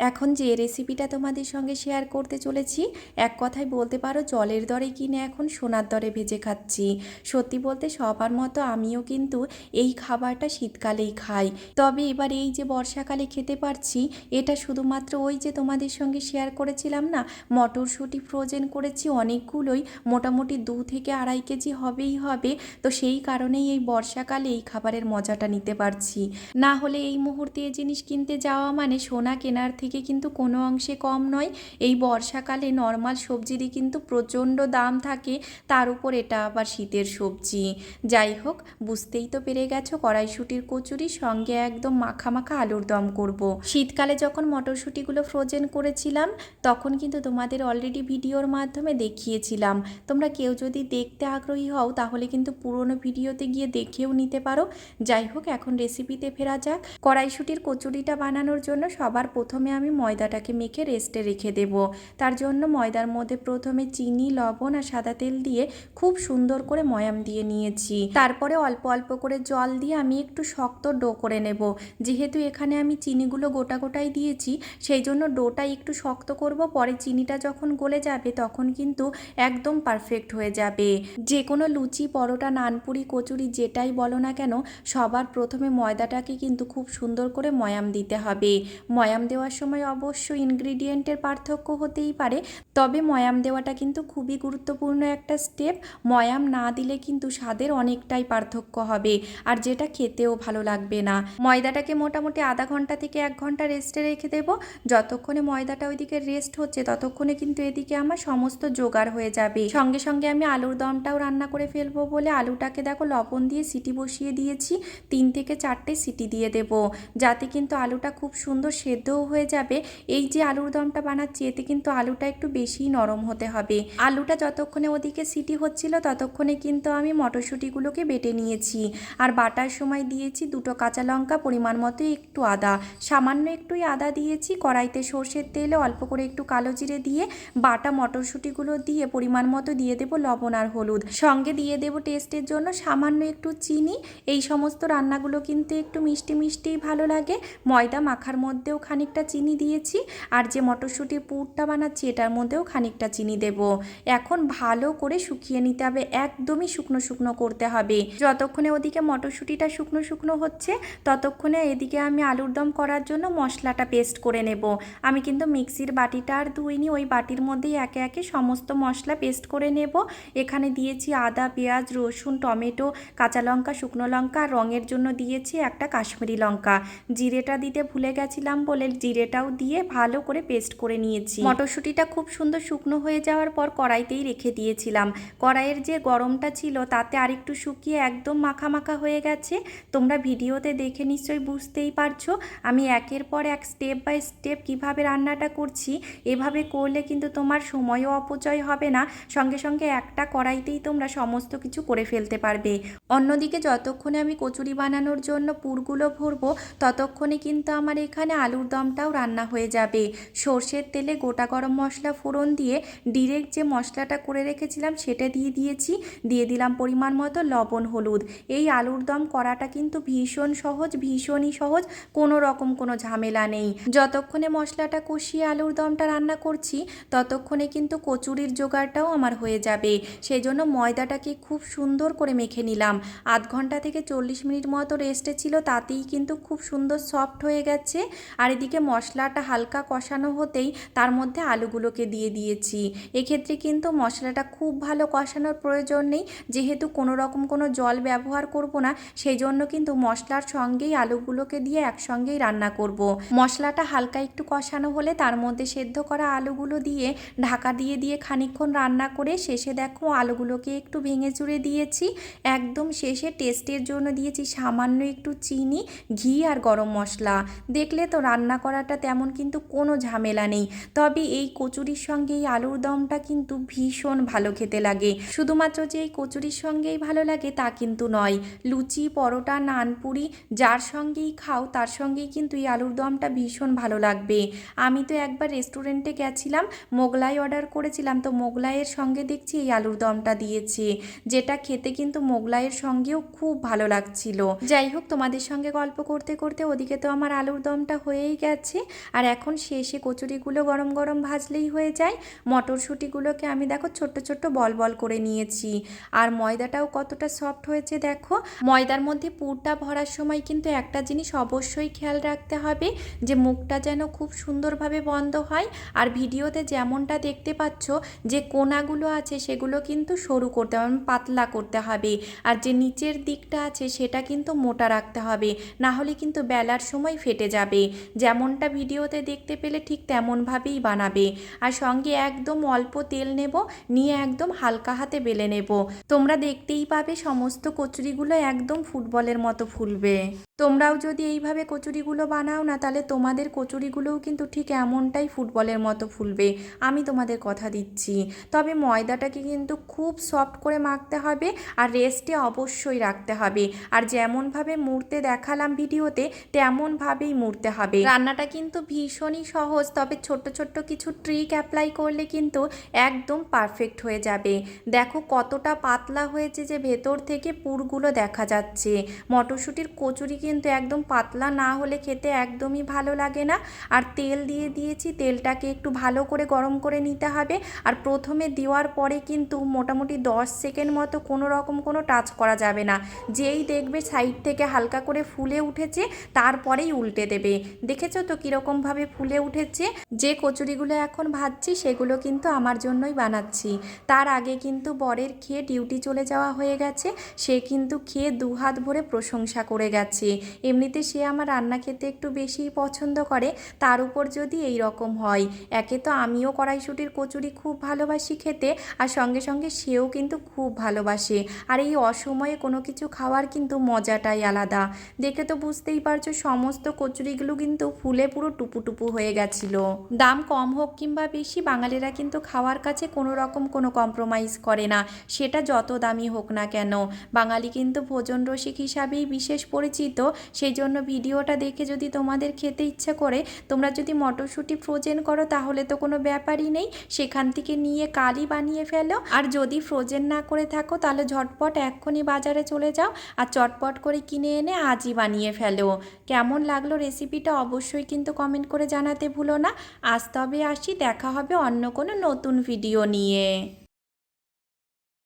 এখন যে রেসিপিটা তোমাদের সঙ্গে শেয়ার করতে চলেছি, এক কথায় বলতে পারো জলের দরে কিনে এখন সোনার দরে ভেজে খাচ্ছি। সত্যি বলতে সবার মতো আমিও কিন্তু এই খাবারটা শীতকালেই খাই। তবে এবার এই যে বর্ষাকালে খেতে পারছি, এটা শুধুমাত্র ওই যে তোমাদের সঙ্গে শেয়ার করেছিলাম না, মটরশুঁটি ফ্রোজেন করেছি, অনেকগুলোই, মোটামুটি দু থেকে আড়াই কেজি হবেই হবে। তো সেই কারণেই এই বর্ষাকালে এই খাবারের মজাটা নিতে পারছি। না হলে এই মুহূর্তে এই জিনিস কিনতে যাওয়া মানে সোনা কেনার থেকে কিন্তু কোনো অংশে কম নয়। এই বর্ষাকালে নর্মাল সবজিরই কিন্তু প্রচণ্ড দাম থাকে, তার উপর এটা আবার শীতের সবজি। যাই হোক, বুঝতেই তো পেরে গেছো, কড়াইশুটির কচুরি সঙ্গে একদম মাখা মাখা আলুর দম করব। শীতকালে যখন মটরশুঁটিগুলো ফ্রোজেন করেছিলাম, তখন কিন্তু তোমাদের অলরেডি ভিডিওর মাধ্যমে দেখিয়েছিলাম। তোমরা কেউ যদি দেখতে আগ্রহী হও, তাহলে কিন্তু পুরনো ভিডিওতে গিয়ে দেখেও নিতে পারো। যাই হোক, এখন রেসিপিতে ফেরা যাক। কড়াইশুটির কচুরিটা বানানোর জন্য সবার প্রথমে আমি ময়দাটাকে মেখে রেস্টে রেখে দেব। তার জন্য ময়দার মধ্যে প্রথমে চিনি, লবণ আর সাদা তেল দিয়ে খুব সুন্দর করে ময়াম দিয়ে নিয়েছি। তারপরে অল্প অল্প করে জল দিয়ে আমি একটু শক্ত ডো করে নেব। যেহেতু এখানে আমি চিনিগুলো গোটা গোটাই দিয়েছি, সেই জন্য ডোটা একটু শক্ত করব। পরে চিনিটা যখন গলে যাবে তখন কিন্তু একদম পারফেক্ট হয়ে যাবে। যে কোনো লুচি, পরোটা, নানপুরি, কচুরি, যেটাই বলো না কেন, সবার প্রথমে ময়দাটাকে কিন্তু খুব সুন্দর করে ময়াম দিতে হবে। ময়াম দেওয়ার সময় অবশ্য ইনগ্রিডিয়েন্টের পার্থক্য হতেই পারে, তবে ময়াম দেওয়াটা কিন্তু খুবই গুরুত্বপূর্ণ একটা স্টেপ। ময়াম না দিলে কিন্তু স্বাদের অনেকটাই পার্থক্য হবে, আর যেটা খেতেও ভালো লাগবে না। ময়দাটাকে মোটামুটি আধা ঘণ্টা থেকে এক ঘণ্টা রেস্টে রেখে দেবো। যতক্ষণে ময়দাটা ওইদিকে রেস্ট হচ্ছে, ততক্ষণে কিন্তু এদিকে আমার সমস্ত জোগাড় হয়ে যাবে। সঙ্গে সঙ্গে আমি আলুর দমটাও রান্না করে ফেলব বলে আলুটাকে দেখো লবণ দিয়ে সিটি বসিয়ে দিয়েছি, তিন থেকে চারটে সিটি দিয়ে দেব, যাতে কিন্তু আলুটা খুব সুন্দর সেদ্ধও হয়ে যাবে, এই যে আলুর দমটা বানাচ্ছি, এতে কিন্তু আলুটা একটু বেশিই নরম হতে হবে। আলুটা যতক্ষণে ওদিকে সিটি হচ্ছিল, ততক্ষণে কিন্তু আমি মটরশুঁটিগুলোকে বেটে নিয়েছি। আর বাটার সময় দিয়েছি দুটো কাঁচা লঙ্কা, পরিমাণ মতো একটু আদা। সামান্য একটুই আদা দিয়েছি, কড়াইতে সর্ষের তেলে, অল্প করে একটু কালো জিরে দিয়ে বাটা মটরশুঁটিগুলো দিয়ে পরিমাণ মতো দিয়ে দেবো লবণ আর হলুদ। সঙ্গে দিয়ে দেবো টেস্টের জন্য সামান্য একটু চিনি। এই সমস্ত রান্নাগুলো কিন্তু একটু মিষ্টি মিষ্টিই ভালো লাগে। ময়দা মাখার মধ্যেও খানিকটা চিনি দিয়েছি আর যে মটরশুঁটির পুরটা বানাচ্ছি এটার মধ্যেও খানিকটা চিনি দেব। এখন ভালো করে শুকিয়ে নিতে হবে, একদমই শুকনো শুকনো করতে হবে। যতক্ষণে ওদিকে মটরশুঁটিটা শুকনো শুকনো হচ্ছে, ততক্ষণে এদিকে আমি আলুর দম করার জন্য মশলাটা পেস্ট করে নেব। আমি কিন্তু মিক্সির বাটিটা আর ধুইনি, ওই বাটির মধ্যেই একে একে সমস্ত মশলা পেস্ট করে নেব। এখানে দিয়েছি আদা, পেঁয়াজ, রসুন, টমেটো, কাঁচা লঙ্কা, শুকনো লঙ্কা, রঙের জন্য দিয়েছি একটা কাশ্মীরি লঙ্কা। জিরেটা দিতে ভুলে গেছিলাম বলে জিরেটাও দিয়ে ভালো করে পেস্ট করে নিয়েছি। মটরশুঁটিটা খুব সুন্দর শুকনো হয়ে যাওয়ার পর কড়াইতেই রেখে দিয়েছিলাম। কড়াইয়ের যে গরমটা ছিল, তাতে আরেকটু শুকিয়ে একদম মাখা মাখা হয়ে গেছে। তোমরা ভিডিওতে দেখে নিশ্চয়ই বুঝতেই পারছ, আমি একের পর এক স্টেপ বাই স্টেপ কীভাবে রান্নাটা করছি। এভাবে করলে কিন্তু তোমার সময়ও অপচয় হবে না। সঙ্গে সঙ্গে একটা কড়াইতেই তোমরা সমস্ত কিছু করে ফেলতে পারবে। অন্যদিকে যতক্ষণে আমি কচুরি বানানোর জন্য পুরগুলো ভরবো, ততক্ষণে কিন্তু আমার এখানে আলুর দমটাও রান্না হয়ে যাবে। সর্ষের তেলে গোটা গরম মশলা ফোড়ন দিয়ে ডিরেক্ট যে মশলাটা করে রেখেছিলাম সেটা দিয়ে দিয়েছি। দিয়ে দিলাম পরিমাণ মতো লবণ, হলুদ। এই আলুর দম করাটা কিন্তু ভীষণ সহজ, ভীষণই সহজ, কোনো রকম কোনো ঝামেলা নেই। যতক্ষণে মশলাটা কষিয়ে আলুর দমটা রান্না করছি, ততক্ষণে কিন্তু কচুরির জোগাড়টাও আমার হয়ে যাবে। সেই জন্য ময়দাটাকে খুব সুন্দর করে মেখে নিলাম। আধ ঘণ্টা থেকে চল্লিশ মিনিট মতো রেস্টে ছিল, তাতেই কিন্তু খুব সুন্দর সফট হয়ে গেছে। আর এদিকে মশলাটা হালকা কষানো হতেই তার মধ্যে আলুগুলোকে দিয়ে দিয়েছি। এক্ষেত্রে কিন্তু মশলাটা খুব ভালো কষানোর প্রয়োজন নেই। যেহেতু কোনো রকম কোনো জল ব্যবহার করব না সেই জন্য কিন্তু মশলার সঙ্গেই আলুগুলোকে দিয়ে একসঙ্গেই রান্না করব। মশলাটা হালকা একটু কষানো হলে তার মধ্যে সেদ্ধ করা আলুগুলো দিয়ে ঢাকা দিয়ে দিয়ে খানিকক্ষণ রান্না করে শেষে দেখো আলুগুলোকে একটু ভেঙে চুড়ে দিয়েছি। একদম শেষে টেস্টের জন্য দিয়েছি সামান্য একটু চিনি, ঘি আর গরম মশলা। দেখলে তো রান্না করাটা তেমন কিন্তু কোনো ঝামেলা নেই। তবে এই কচুরির সঙ্গে এই আলুর দমটা কিন্তু ভীষণ ভালো খেতে লাগে। শুধুমাত্র যে এই কচুরির সঙ্গেই ভালো লাগে তা কিন্তু নয়। লুচি, পরোটা, নানপুরি যার সঙ্গেই খাও তার সঙ্গেই কিন্তু এই আলুর দমটা ভীষণ ভালো লাগবে। আমি তো একবার রেস্টুরেন্টে গেছিলাম, মোগলাই অর্ডার করেছিলাম, তো মোগলাইয়ের সঙ্গে দেখছি এই আলুর দমটা দিয়েছে, যেটা খেতে কিন্তু মোগলাইয়ের সঙ্গেও খুব ভালো লাগছিল। যাই হোক, তোমাদের সঙ্গে গল্প করতে করতে ওদিকে তো আমার আলুর দমটা হয়েই গেছে। আর এখন শেষে কচুরিগুলো গরম গরম ভাজলেই হয়ে যায়। মটরশুঁটিগুলোকে আমি দেখো ছোট্ট ছোট্ট বল বল করে নিয়েছি। আর ময়দাটাও কতটা সফট হয়েছে দেখো। ময়দার মধ্যে পুরটা ভরার সময় কিন্তু একটা জিনিস অবশ্যই খেয়াল রাখতে হবে যে মুখটা যেন খুব সুন্দরভাবে বন্ধ হয়। আর ভিডিওতে যেমনটা দেখতে পাচ্ছ যে কোনাগুলো আছে সেগুলো কিন্তু সরু করতে হবে মানে পাতলা করতে হবে। আর যে নিচের দিকটা আছে সেটা কিন্তু মোটা রাখতে হবে। না হলে কিন্তু বেলার সময় ফেটে যাবে। যেমনটা ভিডিওতে দেখতে পেলে ঠিক তেমনভাবেই বানাবে। আর সঙ্গে একদম অল্প তেল নেব, নিয়ে একদম হালকা হাতে বেলে নেব। তোমরা দেখতেই পাবে সমস্ত কচুরিগুলো একদম ফুটবলের মতো ফুলবে। তোমরাও যদি এইভাবে কচুরিগুলো বানাও না, তাহলে তোমাদের কচুরিগুলোও কিন্তু ঠিক এমনটাই ফুটবলের মতো ফুলবে। আমি তোমাদের কথা দিচ্ছি। তবে ময়দাটাকে কিন্তু খুব সফট করে মাখতে হবে আর রেস্টে অবশ্যই রাখতে হবে। আর যেমনভাবে মুড়তে দেখালাম ভিডিওতে, তেমনভাবেই মুড়তে হবে। রান্নাটা কিন্তু ভীষণই সহজ। তবে ছোট্ট ছোট্ট কিছু ট্রিক অ্যাপ্লাই করলে কিন্তু একদম পারফেক্ট হয়ে যাবে। দেখো কতটা পাতলা হয়েছে যে ভেতর থেকে পুরগুলো দেখা যাচ্ছে। মটরশুঁটির কচুরি কিন্তু একদম পাতলা না হলে খেতে একদমই ভালো লাগে না। আর তেল দিয়ে দিয়েছি, তেলটাকে একটু ভালো করে গরম করে নিতে হবে। আর প্রথমে দেওয়ার পরে কিন্তু মোটামুটি দশ সেকেন্ড মতো কোনো রকম কোনো টাচ করা যাবে না। যেই দেখবে সাইড থেকে হালকা করে ফুলে উঠেছে, তারপরেই উল্টে দেবে। দেখেছ তো কীরকমভাবে ফুলে উঠেছে। যে কচুরিগুলো এখন ভাজছি সেগুলো কিন্তু আমার জন্যই বানাচ্ছি। তার আগে কিন্তু বরের খেয়ে ডিউটি চলে যাওয়া হয়ে গেছে। সে কিন্তু খেয়ে দু হাত ভরে প্রশংসা করে গেছে। এমনিতে সে আমার রান্না খেতে একটু বেশিই পছন্দ করে। তার উপর যদি এই রকম হয়, একে তো আমিও কড়াইশুটির কচুরি খুব ভালোবাসি খেতে, আর সঙ্গে সঙ্গে সেও কিন্তু খুব ভালোবাসে। আর এই অসময়ে কোনো কিছু খাওয়ার কিন্তু মজাটাই আলাদা। দেখে তো বুঝতেই পারছ, সমস্ত কচুরিগুলো কিন্তু ফুলে পুরো টুপু টুপু হয়ে গেছিল। দাম কম হোক কিংবা বেশি, বাঙালিরা কিন্তু খাওয়ার কাছে কোনো রকম কোনো কম্প্রোমাইজ করে না। সেটা যত দামি হোক না কেন। বাঙালি কিন্তু ভোজন রসিক হিসাবেই বিশেষ পরিচিত। সেই জন্য ভিডিওটা দেখে যদি তোমাদের খেতে ইচ্ছে করে, তোমরা যদি মটরশুঁটি ফ্রোজেন করো, তাহলে তো কোনো ব্যাপারই নেই। সেখান থেকে নিয়ে কালই বানিয়ে ফেলো। আর যদি ফ্রোজেন না করে থাকো, তাহলে ঝটপট এক্ষুনি বাজারে চলে যাও। আর চটপট করে কিনে এনে আজই বানিয়ে ফেলো। কেমন লাগল রেসিপিটা অবশ্যই কিন্তু কমেন্ট করে জানাতে ভুলো না। আজ তবে আসি, দেখা হবে অন্য কোনো নতুন ভিডিও নিয়ে।